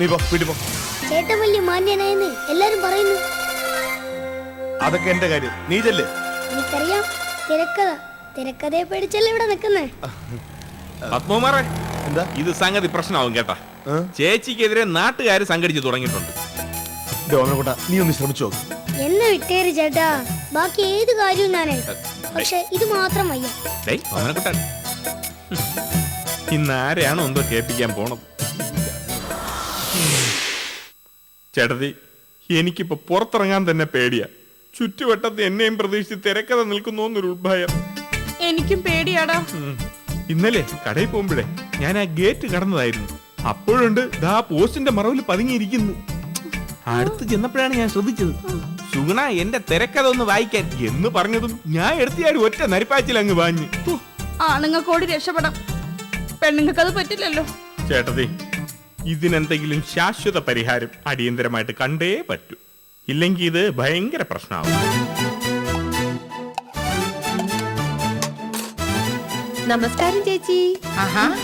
നീ പോ വീട്ടിൽ പോ. ചേട്ടൻ വലിയ മാന്യനായെന്ന് എല്ലാരും പറയുന്നു. അതൊക്കെ എന്റെ കാര്യം. നീ ചെല്ല്. എനിക്കറിയാം. തിരക്കഥ തിരക്കഥയെ പേടിച്ചല്ലേ ഇവിടെ നിൽക്കുന്നേ? പത്മകുമാറെ എന്താ? ഇത് സംഗതി പ്രശ്നമാവും കേട്ടാ. ചേച്ചിക്കെതിരെ നാട്ടുകാര് സംഘടിച്ചു തുടങ്ങിയിട്ടുണ്ട്. ഡോമനക്കുട്ട നീ ഒന്ന് ശ്രമിച്ചു എന്നെ വിട്ടേര് ചേട്ടാ. ബാക്കി ഏത് കാര്യവും ഞാനേ. പക്ഷെ ഇത് മാത്രം വയ്യ. ഡേയ്, ഓമനക്കുട്ടൻ. ഇന്ന് ആരെയാണോ എന്തോ കേൾപ്പിക്കാൻ പോണത്? ചേട്ടതി എനിക്കിപ്പോ പുറത്തിറങ്ങാൻ തന്നെ പേടിയാ. ചുറ്റുവട്ടത്ത് എന്നെയും പ്രതീക്ഷിച്ച് തിരക്കഥ നിൽക്കുന്നു എന്നൊരു ഉത്ഭയം. എനിക്കും പേടിയാടാ. ഇന്നലെ കടയിൽ പോകുമ്പോഴേ ഞാൻ ആ ഗേറ്റ് കടന്നതായിരുന്നു. അപ്പോഴുണ്ട് ദാ പോസ്റ്റിന്റെ മറവിൽ പതുങ്ങിയിരിക്കുന്നു. അടുത്ത് ചെന്നപ്പോഴാണ് ഞാൻ ശ്രദ്ധിച്ചത്. സുഗുണ എന്റെ തിരക്കഥ ഒന്ന് വായിക്കാൻ. എന്ന് പറഞ്ഞതും ഞാൻ എടുത്തിയാടി ഒറ്റ നരിപ്പാച്ചിൽ അങ്ങ് വാങ്ങി ആണുങ്ങൾക്കോട് രക്ഷപ്പെടാം. പെണ്ണുങ്ങൾക്ക് അത് പറ്റില്ലല്ലോ. ചേട്ടതി ഇതിനെന്തെങ്കിലും ശാശ്വത പരിഹാരം അടിയന്തരമായിട്ട് കണ്ടേ പറ്റൂ. ഇല്ലെങ്കിൽ ഇത് ഭയങ്കര പ്രശ്നമാവും. നമസ്കാരം ചേച്ചി. ആഹാ.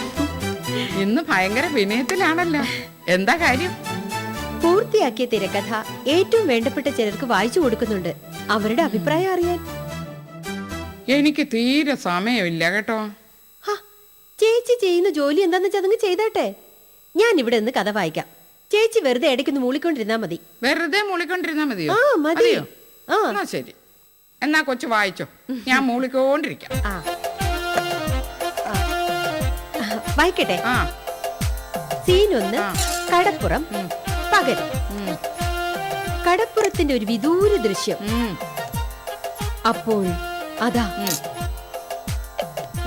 ഇന്ന് ഭയങ്കര വിനയത്തിലാണല്ലോ. എന്താ കാര്യം? പൂർത്തിയാക്കിയ തിരക്കഥ ഏറ്റവും വേണ്ടപ്പെട്ട ചിലർക്ക് വായിച്ചു കൊടുക്കുന്നുണ്ട്. അവരുടെ അഭിപ്രായം അറിയാൻ. എനിക്ക് തീരെ സമയമില്ല കേട്ടോ. ഹ, ചേച്ചി ചെയ്യുന്ന ജോലി എന്താന്ന് വെച്ചാൽ അതങ്ങ് ചെയ്തോട്ടെ. ഞാൻ ഇവിടെ നിന്ന് കഥ വായിക്കാം. ചേച്ചി വെറുതെ ഇടയ്ക്കൊന്ന് മൂളിക്കൊണ്ടിരുന്നാ മതി. വെറുതെ മൂളിക്കൊണ്ടിരുന്നാ മതിയോ? ആ മതി. മതിയോ? ആ. എന്നാ ശരി. എന്നാ കൊച്ചു വായിച്ചോ. ഞാൻ മൂളിക്കൊണ്ടിരിക്കാം. ആ. വായിക്കട്ടെ? ആ. സീൻ ഒന്ന് ആ. കടപ്പുറം ഉം. പകൽ ഉം, കടപ്പുറത്തിന്റെ ഒരു വിദൂര ദൃശ്യം. ഉം, അപ്പോൾ അതാ. ഉം,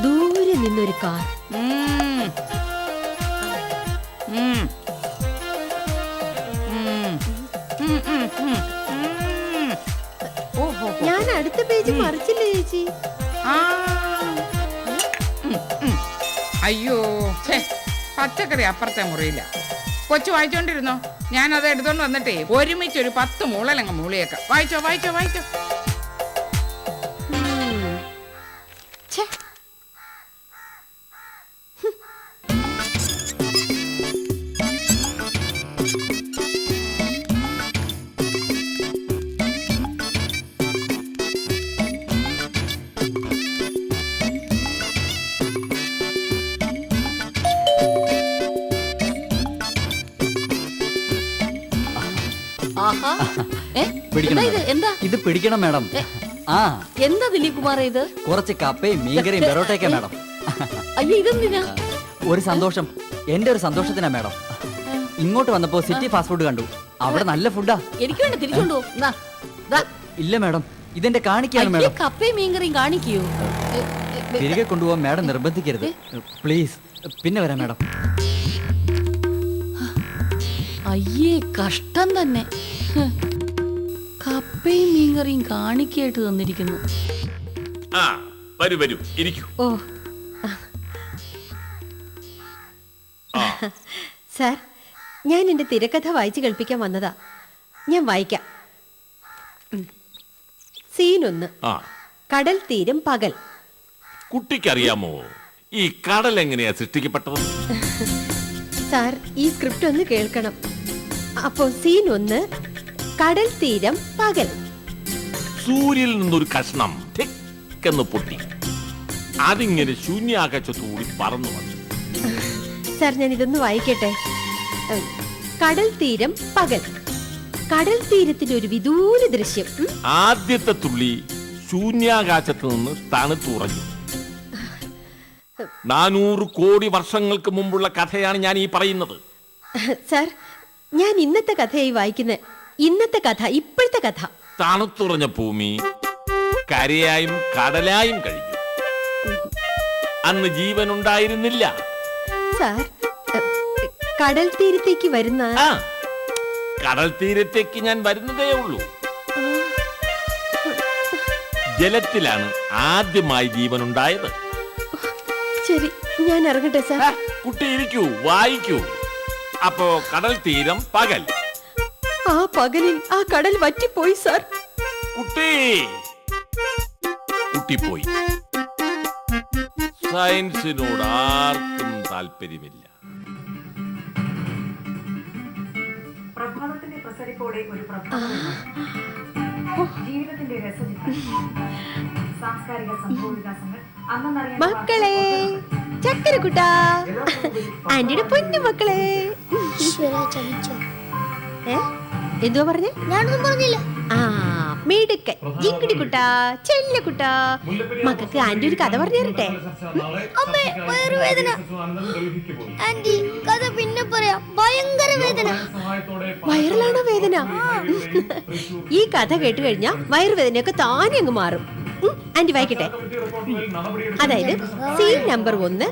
ദൂരെ നിന്നൊരു കാർ. ഉം. ഞാൻ അടുത്ത പേജ് മറിച്ചില്ലേ ചേച്ചി. അയ്യോ പച്ചക്കറി അപ്പുറത്തെ മുറിയില്ല. കൊച്ചു വായിച്ചോണ്ടിരുന്നോ? ഞാനത് എടുത്തോണ്ട് വന്നിട്ടേ ഒരുമിച്ചൊരു പത്ത് മൂളലങ്ങ് മൂളിയേക്കാം. വായിച്ചോ വായിച്ചോ വായിച്ചോ. പിടിക്കണം ഇത്? madam. എന്താ? ഇത് പിടിക്കണം മാഡം. ആ. എന്താ ദിലീപ് കുമാർ ഇത്? കുറച്ച് കപ്പയും മീൻകറിയും പെറോട്ടയൊക്കെ മാഡം. അയ്യോ ഇതെന്തിനാ? ഒരു സന്തോഷം. എന്റെ ഒരു സന്തോഷത്തിനാ മാഡം. ഇങ്ങോട്ട് വന്നപ്പോ സിറ്റി ഫാസ്റ്റ് ഫുഡ് കണ്ടു. അവിടെ നല്ല ഫുഡാ എനിക്ക് വേണ്ട തിരിച്ചുകൊണ്ടു ദാ, ദാ. ഇല്ല മാഡം. ഇതെന്റെ കാണിക്കാണ് അയ്യേ, മാഡം. കപ്പയും മീൻകറിയും കാണിക്കൂ. ഏ, ഏ, തിരികെ കൊണ്ടുപോകാൻ മാഡം നിർബന്ധിക്കരുത്. പ്ലീസ് പിന്നെ വരാം മാഡം. അയ്യേ കഷ്ടം തന്നെ. ഹ്. കപ്പയും മീൻകറിയും കാണിക്കായിട്ട് തന്നിരിക്കുന്നു. ആ വരൂ വരൂ ഇരിക്കൂ. ഓ. സാർ ഞാൻ എന്റെ തിരക്കഥ വായിച്ചു കേൾപ്പിക്കാൻ വന്നതാ. ഞാൻ വായിക്കാം. സീൻ ഒന്ന് ആ. കടൽ തീരം പകൽ. കുട്ടിക്കറിയാമോ? ഈ കടൽ എങ്ങനെയാ സൃഷ്ടിക്കപ്പെട്ടത്? സാർ ഈ സ്ക്രിപ്റ്റ് ഒന്ന് കേൾക്കണം. അപ്പോ സീൻ ഒന്ന് കടൽ തീരം പകൽ. സൂര്യനിൽ നിന്നൊരു കഷ്ണം എന്ന് പൊട്ടി. അതിങ്ങനെ ശൂന്യാകാശത്തോടി പറന്നു വന്നു. സർ ഞാൻ ഇതൊന്ന് വായിക്കട്ടെ. കടൽ തീരം പകൽ. കടൽ തീരത്തിന്റെ ഒരു വിദൂര ദൃശ്യം. ഉം. ആദ്യത്തെ തുള്ളി ശൂന്യാകാശത്ത് നിന്ന് തണുത്തുറഞ്ഞു നാനൂറ് കോടി വർഷങ്ങൾക്ക് മുമ്പുള്ള കഥയാണ് ഞാൻ ഈ പറയുന്നത്. സർ ഞാൻ ഇന്നത്തെ കഥയായി വായിക്കുന്നത് ഇന്നത്തെ കഥ ഇപ്പോഴത്തെ കഥ. തണുത്തുറഞ്ഞ ഭൂമി കരയായും കടലായും കഴിഞ്ഞു അന്ന് ജീവൻ ഉണ്ടായിരുന്നില്ല സാർ കടൽ തീരത്തേക്ക് വരുന്ന ആ കടൽ തീരത്തേക്ക് ഞാൻ വരുന്നതേ ഉള്ളൂ. ജലത്തിലാണ് ആദ്യമായി ജീവൻ ഉണ്ടായത് ശരി ഞാൻ ഇറങ്ങട്ടെ സാർ. കുട്ടി ഇരിക്കൂ വായിക്കൂ. അപ്പോ കടൽ തീരം പകൽ. ആ പകലിൽ ആ കടൽ വറ്റിപ്പോയി സർ. കുട്ടി. കുട്ടിപ്പോയി. സയൻസിനോട് ആർക്കും താല്പര്യമില്ല. ഒരു ജീവിതത്തിന്റെ രസചിത്രം സാംസ്കാരിക മക്കളെ ചക്കരക്കുട്ടാ. ആന്റിയുടെ പൊന്നു മക്കളെ. ഈശ്വര ചതിച്ചോ. ഏ? എന്തുവാ പറഞ്ഞേ? ഞാനൊന്നും പറഞ്ഞില്ല. ആ മിടുക്കൻ. ജിങ്കിടി കുട്ടാ ചെല്ലക്കുട്ടാ മക്കൾക്ക് ആന്റി ഒരു കഥ പറഞ്ഞു തരട്ടെ? അമ്മേ വയറുവേദന ആന്റി കഥ പിന്നെ പറയാം. ഭയങ്കര വേദന. വയറിലാണോ വേദന? ഈ കഥ കേട്ട് കഴിഞ്ഞാ വയറുവേദനയൊക്കെ താനെ അങ്ങ് മാറും. ആന്റി വായിക്കട്ടെ. അതായത് സീൻ നമ്പർ ഒന്ന്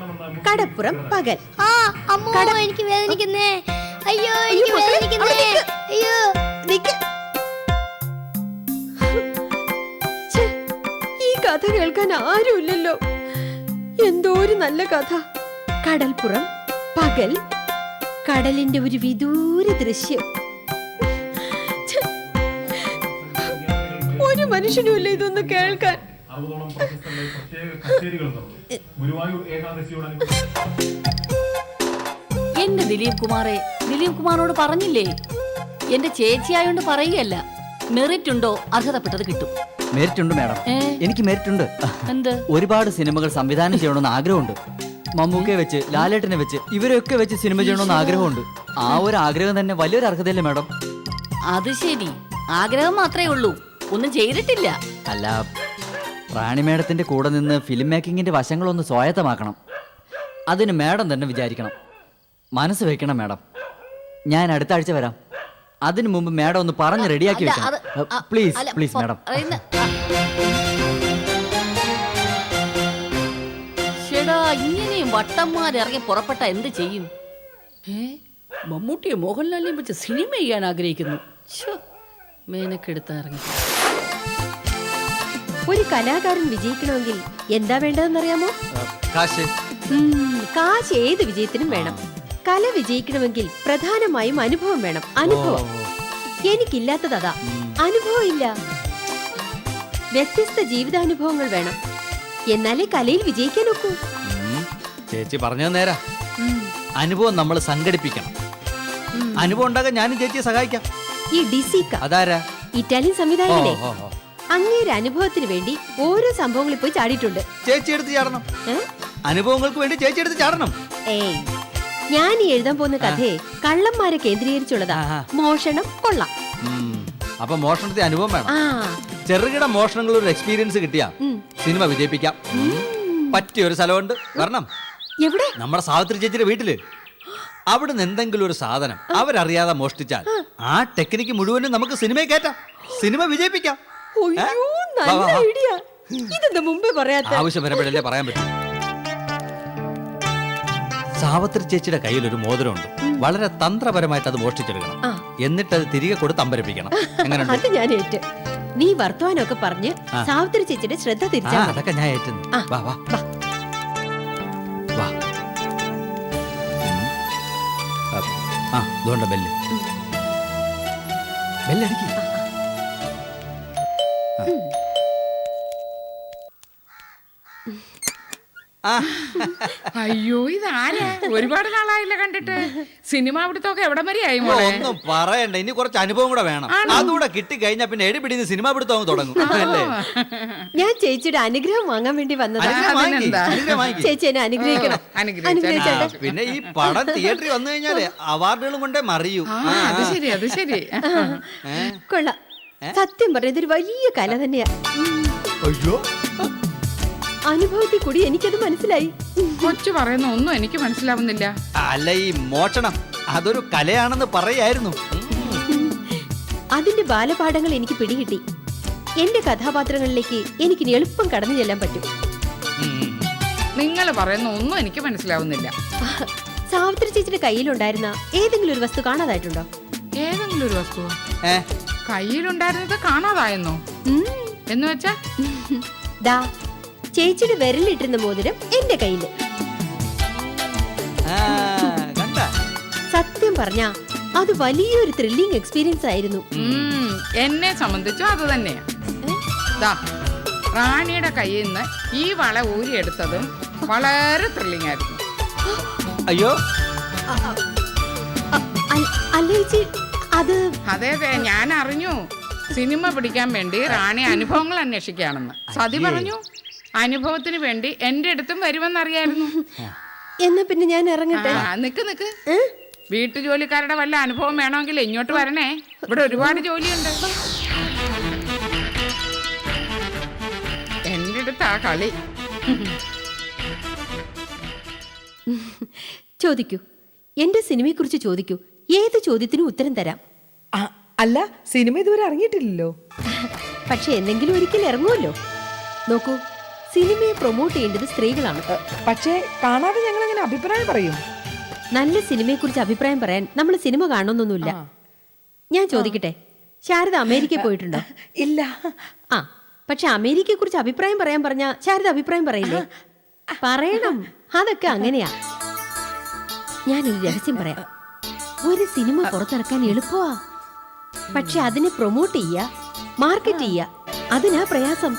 കടപ്പുറം പകൽ. ആ അമ്മോ എനിക്ക് വേദനിക്കുന്നേ. അയ്യോ എനിക്ക് വേദനിക്കുന്നേ. അയ്യോ ഈ കഥ കേൾക്കാൻ ആരുമില്ലല്ലോ. എന്തോ ഒരു നല്ല കഥ. കടൽപ്പുറം പകൽ കടലിന്റെ ഒരു വിദൂര ദൃശ്യം. ഒരു മനുഷ്യനുമില്ല ഇതൊന്ന് കേൾക്കാൻ. എന്റെ ദിലീപ് കുമാറെ ദിലീപ് കുമാറിനോട് പറഞ്ഞില്ലേ? എന്റെ ചേച്ചിയായോണ്ട് പറയുകയല്ല. മെറിറ്റ് ഉണ്ടോ അർഹതപ്പെട്ടത് കിട്ടും. മെറിറ്റ് ഉണ്ട് മാഡം. ഏ? എനിക്ക് മെറിറ്റ് ഉണ്ട് എന്ത്? ഒരുപാട് സിനിമകൾ സംവിധാനം ചെയ്യണമെന്ന് ആഗ്രഹമുണ്ട്. മമ്മൂക്കയെ വെച്ച് ലാലേട്ടനെ വെച്ച് ഇവരെയൊക്കെ വെച്ച് സിനിമ ചെയ്യണമെന്ന് ആഗ്രഹമുണ്ട്. ആ ഒരു ആഗ്രഹം തന്നെ വലിയൊരു അർഹതയല്ലേ മാഡം? അത് ശരി. ആഗ്രഹം മാത്രമേ ഉള്ളൂ. ഒന്നും ചെയ്തിട്ടില്ല. അല്ല റാണി മേഡത്തിന്റെ കൂടെ നിന്ന് ഫിലിം മേക്കിങ്ങിന്റെ വശങ്ങളൊന്ന് സ്വായത്തമാക്കണം. അതിന് മാഡം തന്നെ വിചാരിക്കണം. മനസ്സ് വെക്കണം മാഡം. ഞാൻ അടുത്ത ആഴ്ച വരാം. അതിനു മുമ്പ് മാഡം ഒന്ന് പറഞ്ഞ് റെഡിയാക്കി വെച്ചാൽ വെക്കണം. Please please madam. ഇങ്ങനെയും വട്ടന്മാരിറങ്ങി പുറപ്പെട്ട എന്ത് ചെയ്യും? ഏ മമ്മൂട്ടിയെ മോഹൻലാലിനെയും വെച്ച് സിനിമ ചെയ്യാൻ ആഗ്രഹിക്കുന്നു. മേനക്കെടുത്ത് ഇറങ്ങി. ഒരു കലാകാരൻ വിജയിക്കണമെങ്കിൽ എന്താ വേണ്ടതെന്നറിയാമോ? കാശ്. കാശ് ഏത് വിജയത്തിനും വേണം. കല വിജയിക്കണമെങ്കിൽ പ്രധാനമായും അനുഭവം വേണം. അനുഭവം. എനിക്കില്ലാത്തത് അതാ അനുഭവം ഇല്ല വ്യത്യസ്ത ജീവിതാനുഭവങ്ങൾ വേണം. എന്നാലേ കലയിൽ വിജയിക്കാൻ ഒക്കൂ. ചേച്ചി പറഞ്ഞു നേരാ. അനുഭവം നമ്മൾ സംഘടിപ്പിക്കണം. അനുഭവം ഉണ്ടാകാൻ ഞാനും ചേച്ചിയെ സഹായിക്കാം. ഈ ഡിസിക്ക അതാരാ? ഇറ്റാലിയൻ സംവിധായകനെ. അങ്ങേരെ അനുഭവത്തിന് വേണ്ടി ഓരോ സംഭവങ്ങളിൽ പോയി ചാടിയിട്ടുണ്ട്. ചേച്ചി എടുത്ത് ചാടണം? അനുഭവങ്ങൾക്ക് വേണ്ടി ചേച്ചി എടുത്ത് ചാടണം. ഏയ്. ഞാൻ ഈ എഴുതാൻ പോകുന്ന കഥയെ കള്ളന്മാരെ കേന്ദ്രീകരിച്ചുള്ളതാ. മോഷണം കൊള്ളാം. അപ്പൊ മോഷണത്തെ അനുഭവം വേണം. ചെറുകിട മോഷണങ്ങൾ ഒരു എക്സ്പീരിയൻസ് കിട്ടിയാ സിനിമ വിജയിപ്പിക്കാം. പറ്റിയ ഒരു സ്ഥലമുണ്ട്. വരണം. എവിടെ? നമ്മുടെ സാവിത്രി ചേച്ചിയുടെ വീട്ടിൽ. അവിടുന്ന് എന്തെങ്കിലും ഒരു സാധനം അവരറിയാതെ മോഷ്ടിച്ചാൽ ആ. ടെക്നിക്ക് മുഴുവനും നമുക്ക് സിനിമയെ കയറ്റാം. സിനിമ വിജയിപ്പിക്കാം. ആവശ്യം വരുമ്പോഴല്ലേ പറയാൻ പറ്റും. സാവത്രി ചേച്ചിയുടെ കയ്യിൽ ഒരു മോതിരമുണ്ട് വളരെ തന്ത്രപരമായിട്ട് അത് മോഷ്ടിച്ചെടുക്കണം. ആ. എന്നിട്ട് അത് തിരികെ കൊടുത്ത് അമ്പരപ്പിക്കണം. അത് ഞാൻ ഏറ്റ്. നീ വർത്തമാനമൊക്കെ പറഞ്ഞ് ആ. സാവിത്രി ചേച്ചിയുടെ ശ്രദ്ധ ആ തിരിച്ചാ മതി. അതൊക്കെ ഞാൻ ഏറ്റുന്നു ആ. വാ വാ. വാ. വാ. ഉം. ആ, ആ ഇതുകൊണ്ട് ബെല്ല്. ബെല്ലടിക്ക്. അയ്യോ ഇതാരാ? ഒരുപാട് നാളായില്ല കണ്ടിട്ട്. സിനിമ അവിടുത്തൊക്കെ എവിടെ വരെ ആയി മോളെ? ഒന്നും പറയണ്ട. ഇനി കുറച്ച് അനുഭവം കൂടെ വേണം? അതുകൂടെ കിട്ടി കഴിഞ്ഞാൽ പിന്നെ എടിപിടിന്ന് സിനിമ പിടുത്തം തുടങ്ങും. അല്ലേ? ഞാൻ ചേച്ചിയുടെ അനുഗ്രഹം വാങ്ങാൻ വേണ്ടി വന്നതാണ്. ചേച്ചി എന്നെ അനുഗ്രഹിക്കണം. അനുഗ്രഹിച്ചേട്ടെ. പിന്നെ ഈ പടം തിയേറ്ററിൽ വന്നു കഴിഞ്ഞാൽ അവാർഡുകളും കൊണ്ടേ മറിയൂ. ആ അത് ശരി അത് ശരി? കൊള്ളാം. സത്യം പറഞ്ഞ ഇതൊരു വലിയ കല തന്നെയാ. അയ്യോ. അനുഭവത്തിൽ കൂടി എനിക്കത് മനസ്സിലായി. കൊച്ചു പറയുന്ന ഒന്നും എനിക്ക് മനസ്സിലാവുന്നില്ല. അല്ല ഈ മോഷണം അതൊരു കലയാണെന്ന് പറയായിരുന്നു. അതിന്റെ ബാലപാഠങ്ങൾ എനിക്ക് പിടികിട്ടി. എന്റെ കഥാപാത്രങ്ങളിലേക്ക് എനിക്ക് എളുപ്പം കടന്നു ചെല്ലാൻ പറ്റും. നിങ്ങൾ പറയുന്ന ഒന്നും എനിക്ക് മനസ്സിലാവുന്നില്ല. സാവിത്രി ചേച്ചിയുടെ കയ്യിലുണ്ടായിരുന്ന ഏതെങ്കിലും ഒരു വസ്തു കാണാതായിട്ടുണ്ടോ? ഏതെങ്കിലും ഒരു വസ്തു? കയ്യിലുണ്ടായിരുന്നത് കാണാതായെന്നോ? എന്ന് വെച്ചാ? ദാ ചേച്ചിയുടെ വിരലിട്ടിരുന്ന മോതിരം എന്റെ കയ്യിൽ. ആ, കണ്ട. സത്യം പറഞ്ഞ അത് വലിയൊരു ത്രില്ലിംഗ് എക്സ്പീരിയൻസ് ആയിരുന്നു. ഉം, എന്നെ സംബന്ധിച്ചും അത് തന്നെയാ. ദാ റാണിയുടെ കയ്യിൽ നിന്ന് ഈ വള ഊരിയെടുത്തതും വളരെ ത്രില്ലിംഗ് ആയിരുന്നു. അയ്യോ. അ- അല്ല ചേച്ചി അത് അതെ അതെ ഞാൻ അറിഞ്ഞു. സിനിമ പിടിക്കാൻ വേണ്ടി റാണി അനുഭവങ്ങൾ അന്വേഷിക്കുകയാണെന്ന്. സതി പറഞ്ഞു. അനുഭവത്തിന് വേണ്ടി എന്റെ അടുത്തും വരുമെന്നറിയായിരുന്നു. എന്നാ പിന്നെ ഞാൻ ഇറങ്ങട്ടെ? ആ, നിക്ക് നിക്ക്. വീട്ടു ജോലിക്കാരുടെ വല്ല അനുഭവം വേണമെങ്കിൽ ഇങ്ങോട്ട് വരണേ. ഇവിടെ ഒരുപാട് ജോലിയുണ്ട്. എന്റെ അടുത്താ കളി. ചോദിക്കൂ. എന്റെ സിനിമയെക്കുറിച്ച് ചോദിക്കൂ. ഏത് ചോദ്യത്തിനും ഉത്തരം തരാം. അല്ല സിനിമ ഇതുവരെ ഇറങ്ങിയിട്ടില്ലല്ലോ. പക്ഷെ എന്തെങ്കിലും ഒരിക്കൽ ഇറങ്ങുമല്ലോ. നോക്കൂ. സിനിമയെ പ്രൊമോട്ട് ചെയ്യേണ്ടത് സ്ത്രീകളാണ്. പക്ഷേ കാണാതെ ഞങ്ങൾ അങ്ങനെ അഭിപ്രായം പറയും? നല്ല സിനിമയെ കുറിച്ച് അഭിപ്രായം പറയാൻ നമ്മൾ സിനിമ കാണണമെന്നൊന്നുമില്ല ഞാൻ ചോദിക്കട്ടെ ശാരദ അമേരിക്കയിൽ പോയിട്ടുണ്ടോ? ഇല്ല. ആ പക്ഷെ അമേരിക്കയെ കുറിച്ച് അഭിപ്രായം പറയാൻ പറഞ്ഞ ശാരദ അഭിപ്രായം പറയില്ലേ? പറയണം അതൊക്കെ അങ്ങനെയാ. ഞാൻ ഒരു രഹസ്യം പറയാം. ഒരു സിനിമ പുറത്തിറക്കാൻ എളുപ്പമാ. പക്ഷെ അതിനെ പ്രൊമോട്ട് ചെയ്യ മാർക്കറ്റ് ചെയ്യ. അതിനാ പ്രയാസം.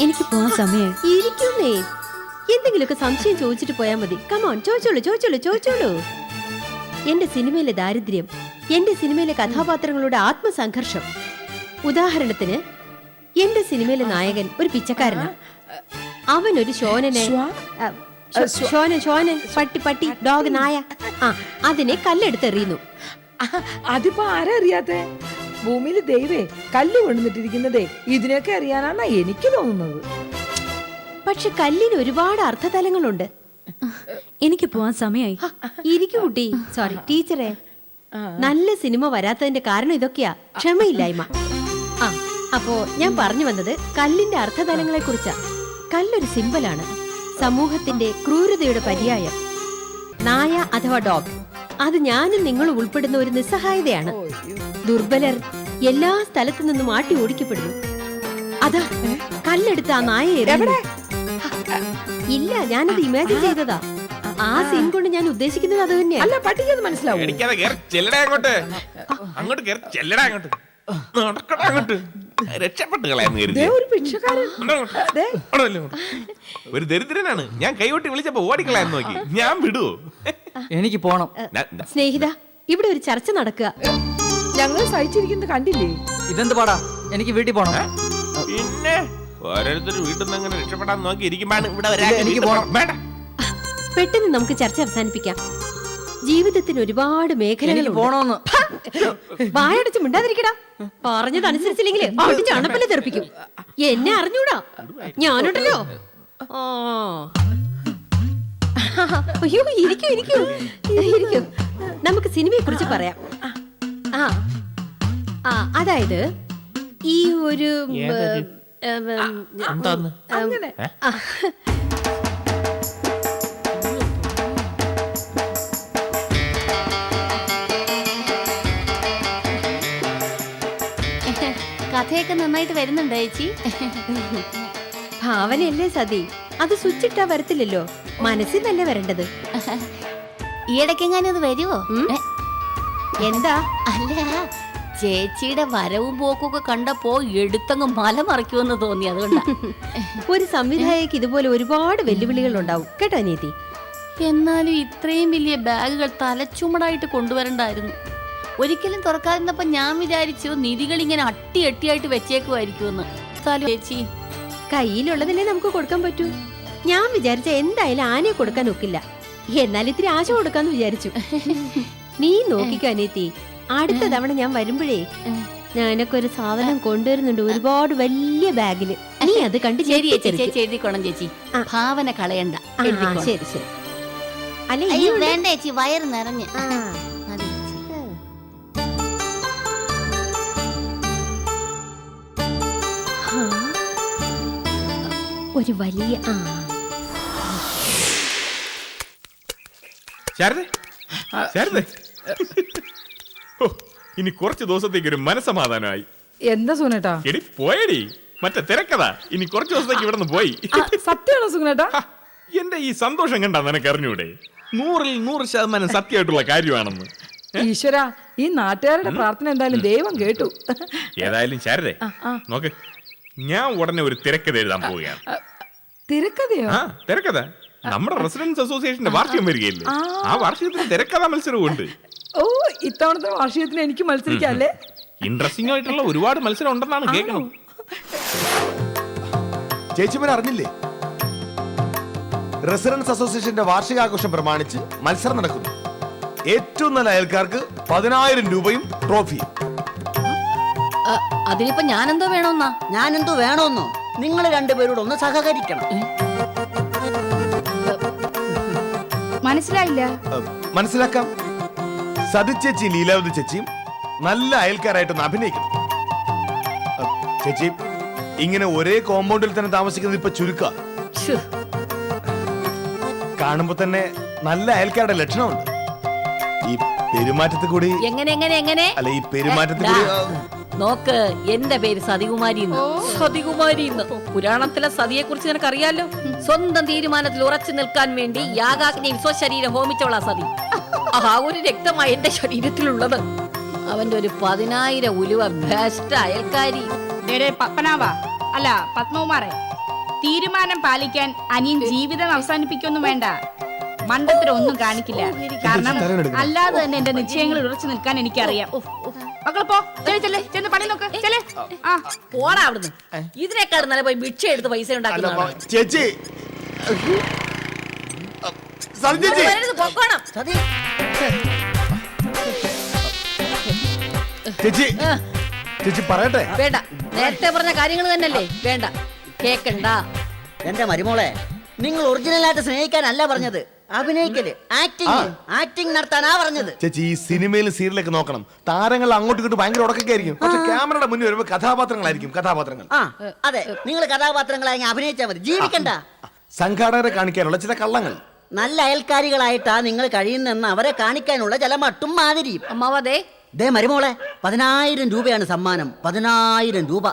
എനിക്ക് പോവാൻ സമയം. ഇരിക്കുന്നേ. എന്തെങ്കിലുമൊക്കെ സംശയം ചോദിച്ചിട്ട് പോയാൽ മതി. കമോൺ ചോദിച്ചോളൂ ചോദിച്ചോളൂ ചോദിച്ചോളൂ. എന്റെ സിനിമയിലെ ദാരിദ്ര്യം എന്റെ സിനിമയിലെ കഥാപാത്രങ്ങളുടെ ആത്മസംഘർഷം. ഉദാഹരണത്തിന് എന്റെ സിനിമയിലെ നായകൻ ഒരു പിച്ചക്കാരനാ. അവൻ ഒരു ശോനനെ ശോനൻ ശോനൻ പട്ടി പട്ടി ഡോഗ് നായ. ആ അതിനെ കല്ലെടുത്തെറിയുന്നു. അതിപ്പോ ആരാ അറിയാത്തെ ഭൂമിയിൽ ദൈവേ കല്ല് കൊണ്ടുവന്നിട്ടിരിക്കുന്നതേ ഇതിനൊക്കെ അറിയാനാണ് എനിക്ക് തോന്നുന്നത്. പക്ഷെ കല്ലിന് ഒരുപാട് അർത്ഥതലങ്ങളുണ്ട്. എനിക്ക് പോവാൻ സമയമായി ഇരിക്കു കുട്ടി. സോറി ടീച്ചറെ. നല്ല സിനിമ വരാത്തതിന്റെ കാരണം ഇതൊക്കെയാ. ക്ഷമയില്ലായ്മ. ആ അപ്പോ ഞാൻ പറഞ്ഞു വന്നത് കല്ലിന്റെ അർത്ഥതലങ്ങളെ കുറിച്ചാ കല്ലൊരു സിമ്പലാണ്. സമൂഹത്തിന്റെ ക്രൂരതയുടെ പര്യായം. നായ അഥവാ ഡോഗ്. അത് ഞാനും നിങ്ങളും ഉൾപ്പെടുന്ന ഒരു നിസ്സഹായതയാണ്. ദുർബലർ എല്ലാ സ്ഥലത്തു നിന്നും ആട്ടി ഓടിക്കപ്പെടുന്നു. അതാ കല്ലെടുത്ത ആ നായ എറിയുന്നു. ഇല്ല ഞാനത് ഇമാജിൻ ചെയ്തതാ. ആ സീൻ കൊണ്ട് ഞാൻ ഉദ്ദേശിക്കുന്നത് അത് തന്നെയാ. അല്ല പട്ടിക്കത് മനസ്സിലാവും? എനിക്കത് കേറി ചെല്ലടാ അങ്ങോട്ട്. അങ്ങോട്ട് കേറി ചെല്ലടാ അങ്ങോട്ട്. നടക്കടാ അങ്ങോട്ട്. രക്ഷപ്പെട്ട് കളയാന്ന് കരുതി. ദേ ഒരു ഭിക്ഷക്കാരൻ ദേ. ഒരു ദരിദ്രനാണ്. ഞാൻ കൈകൊട്ടി വിളിച്ചപ്പോ ഓടിക്കളയാന്ന് നോക്കി. ഞാൻ വിടുവോ? എനിക്ക് പോണം. ഞാൻ- ഞാൻ- സ്നേഹിത ഇവിടെ ഒരു ചർച്ച നടക്കുക. ഞങ്ങൾ സഹിച്ചിരിക്കുന്നത് കണ്ടില്ലേ? ഇതെന്ത് പാടാ? എനിക്ക് വീട്ടിൽ പോണം. പിന്നെ ഓരോരുത്തർ വീട്ടിൽ നിന്ന് അങ്ങനെ രക്ഷപ്പെടാൻ നോക്കി ഇരിക്കുമ്പോഴാണ് ഇവിടെ വരാൻ എനിക്ക് പോണം. വേണ്ട. പെട്ടെന്ന് നമുക്ക് ചർച്ച അവസാനിപ്പിക്കാം. ജീവിതത്തിന് ഒരുപാട് മേഖലകൾ പോണോന്ന്. വായടച്ച് മിണ്ടാതിരിക്കടാ. പറഞ്ഞത് അനുസരിച്ചില്ലെങ്കിൽ അവിടെ ചണപ്പല്ല തെറിപ്പിക്കും. എന്നെ അറിഞ്ഞൂടാ? ഞാനുണ്ടല്ലോ. ഓ അയ്യോ ഇരിക്കും ഇരിക്കും. ഇരിക്കും. നമുക്ക് സിനിമയെ കുറിച്ച് പറയാം. ആ ആ അതായത് ഈ ഒരു ഉം, ഉം, അങ്ങനെ. ആ. കഥയൊക്കെ നന്നായിട്ട് വരുന്നുണ്ട് ചേച്ചി? ഭാവനയല്ലേ സതി? അത് സ്വിച്ച് ഇട്ടാ വരത്തില്ലല്ലോ. മനസ്സിൽ തന്നെ വരേണ്ടത്? ഈയിടയ്ക്കെങ്ങാനും അത് വരുമോ ഉം? എന്താ? അല്ല ചേച്ചിയുടെ വരവും പോക്കൊക്കെ കണ്ടപ്പോ എടുത്തങ്ങ് മല മറിക്കുമെന്ന് തോന്നി അതുകൊണ്ടാ. ഒരു സംവിധായകക്ക് ഇതുപോലെ ഒരുപാട് വെല്ലുവിളികൾ ഉണ്ടാവും കേട്ടോ അനിയത്തി? എന്നാലും ഇത്രയും വലിയ ബാഗുകൾ തലച്ചുമടായിട്ട് കൊണ്ടുവരണ്ടായിരുന്നു. ഒരിക്കലും തുറക്കാതിരുന്നപ്പോ ഞാൻ വിചാരിച്ചു നിധികൾ ഇങ്ങനെ അട്ടി അട്ടിയായിട്ട് വെച്ചേക്കുമായിരിക്കുമെന്ന്. ചേച്ചി. കയ്യിലുള്ളതിനെ നമുക്ക് കൊടുക്കാൻ പറ്റൂ. ഞാൻ വിചാരിച്ച എന്തായാലും ആനയെ കൊടുക്കാൻ ഒക്കില്ല. എന്നാൽ ഇത്തിരി ആശ കൊടുക്കാന്ന് വിചാരിച്ചു. നീ നോക്കിക്കോ അനിയത്തി. അടുത്ത തവണ ഞാൻ വരുമ്പോഴേ ഞാനൊക്കെ ഒരു സാധനം കൊണ്ടുവരുന്നുണ്ട്. ഒരുപാട് വലിയ ബാഗിൽ. നീ അത് കണ്ട് ശരി ചേച്ചി എഴുതിക്കോണം ചേച്ചി. ആ. ഭാവന കളയണ്ട. ശരി ശരി. അല്ല. വേണ്ട ചേച്ചി. വയറ് നിറഞ്ഞ്. ആ. മതി ചേച്ചി. ഒരു വലിയ ആ. ശാരദേ ശാരദേ. ഇനി കുറച്ച് ദിവസത്തേക്ക് ഒരു മനസമാധാനമായി എന്താ സുനേട്ടാ? എടി പോയടി. മറ്റേ തിരക്കഥ. ഇനി കുറച്ച് ദിവസത്തേക്ക് ഇവിടെ നിന്ന് പോയി സത്യമാണോ സുനേട്ടാ? എന്റെ ഈ സന്തോഷം കണ്ടാ നിനക്ക് അറിഞ്ഞൂടെ? നൂറിൽ നൂറ് ശതമാനം സത്യമായിട്ടുള്ള കാര്യമാണെന്ന്. ഈശ്വര ഈ നാട്ടുകാരുടെ പ്രാർത്ഥന എന്തായാലും ദൈവം കേട്ടു. ഏതായാലും ശാരദേ നോക്ക് ഞാൻ ഉടനെ ഒരു തിരക്കഥ എഴുതാൻ പോവുകയാണ്. തിരക്കഥയോ? ആ തിരക്കഥ. നമ്മുടെ റെസിഡൻസ് അസോസിയേഷന്റെ വാർഷികം വരികയില്ലേ? ആ. വാർഷികത്തിന് തിരക്കഥ മത്സരവും ഉണ്ട് ഓ ഇത്തവണത്തെ വാർഷികത്തിന് എനിക്ക് മത്സരിക്കാല്ലേ? ഇൻട്രസ്റ്റിംഗ് ആയിട്ടുള്ള ഒരുപാട് മത്സരം ഉണ്ടെന്നാണ് കേൾക്കണം ചേച്ചിമാർ അറിഞ്ഞില്ലേ? റെസിഡൻസ് അസോസിയേഷന്റെ വാർഷികാഘോഷം പ്രമാണിച്ച് മത്സരം നടക്കുന്നു. ഏറ്റവും നല്ല അയൽക്കാർക്ക് പതിനായിരം രൂപയും ട്രോഫിയും. അതിനിപ്പോ ഞാനെന്തോ വേണമെന്നാ ഞാനെന്തോ വേണമെന്നോ നിങ്ങൾ രണ്ടുപേരോട് ഒന്ന് സഹകരിക്കണം. മനസ്സിലായില്ല. മനസ്സിലാക്കാം. സതി ചേച്ചിയും ലീലാവതി ചേച്ചിയും നല്ല അയൽക്കാരായിട്ടൊന്ന് അഭിനയിക്കണം. അഹ് ചേച്ചി ഇങ്ങനെ ഒരേ കോമ്പൗണ്ടിൽ തന്നെ താമസിക്കുന്നത് ഇപ്പൊ ചുരുക്ക. ഛ്, കാണുമ്പോ തന്നെ നല്ല അയൽക്കാരുടെ ലക്ഷണമുണ്ട്. ഈ പെരുമാറ്റത്തിൽ കൂടി എങ്ങനെ എങ്ങനെ എങ്ങനെ? അല്ല ഈ പെരുമാറ്റത്തിൽ കൂടി നോക്ക് എന്റെ പേര് സതികുമാരി സതികുമാരി പുരാണത്തിലെ സതിയെ കുറിച്ച് നിനക്ക് അറിയാലോ സ്വന്തം തീരുമാനത്തിൽ ഉറച്ചു നിൽക്കാൻ വേണ്ടി യാഗാഗ്നി വിശ്വശരീരം ഹോമിച്ചവളാ സതി. ആ ഒരു രക്തമായി എന്റെ ശരീരത്തിലുള്ളത്. അവന്റെ ഒരു പതിനായിരം ഉലുവ ബെസ്റ്റ് അയൽക്കാരി. പത്മനാഭ അല്ല പത്മകുമാറെ തീരുമാനം പാലിക്കാൻ അനിയൻ ജീവിതം അവസാനിപ്പിക്കൊന്നും വേണ്ട. മണ്ടത്തരം ഒന്നും കാണിക്കില്ല. കാരണം അല്ലാതെ തന്നെ എന്റെ നിശ്ചയങ്ങൾ ഉറച്ചു നിൽക്കാൻ എനിക്കറിയാം. മക്കളെ പോ. ചെല്ല് ചെല്ല്. ചെന്ന് പണി നോക്ക്. ചെല്ല്. ആ. പോടാ അവിടുന്ന്. ഇതിനേക്കാൾ നല്ല പോയി ഭിക്ഷ എടുത്ത് പൈസ ഉണ്ടാക്കുന്നു ചേച്ചി. ചേച്ചി. ചേച്ചി. പറയട്ടെ. വേണ്ട. നേരത്തെ പറഞ്ഞ കാര്യങ്ങൾ തന്നെയല്ലേ? വേണ്ട. കേക്കണ്ട. എന്റെ മരുമോളെ നിങ്ങൾ ഒറിജിനലായിട്ട് സ്നേഹിക്കാനല്ല പറഞ്ഞത്. അഭിനയിക്കൽ ആക്ടിങ് ആക്ടിങ് നടത്താനാ പറഞ്ഞത്. ചേച്ചി ഈ സിനിമയിലും സീരിയലൊക്കെ നോക്കണം. താരങ്ങൾ അങ്ങോട്ട് ഇങ്ങോട്ട് ഭയങ്കര ഉടക്കൊക്കെ ആയിരിക്കും പക്ഷെ ക്യാമറയുടെ മുന്നിൽ വരുമ്പോൾ കഥാപാത്രങ്ങളായിരിക്കും കഥാപാത്രങ്ങൾ. ആ അതെ. നിങ്ങൾ കഥാപാത്രങ്ങളായി അഭിനയിച്ചാൽ മതി. ജീവിക്കണ്ട. സംഘാടകരെ കാണിക്കാനുള്ള ചില കള്ളങ്ങൾ. നല്ല അയൽക്കാരികളായിട്ടാ നിങ്ങൾ കഴിയുന്നെന്ന് അവരെ കാണിക്കാനുള്ള ചില മട്ടും മാതിരിയും അമ്മാവതേ. ദേ മരുമോളെ പതിനായിരം രൂപയാണ് സമ്മാനം. പതിനായിരം രൂപ.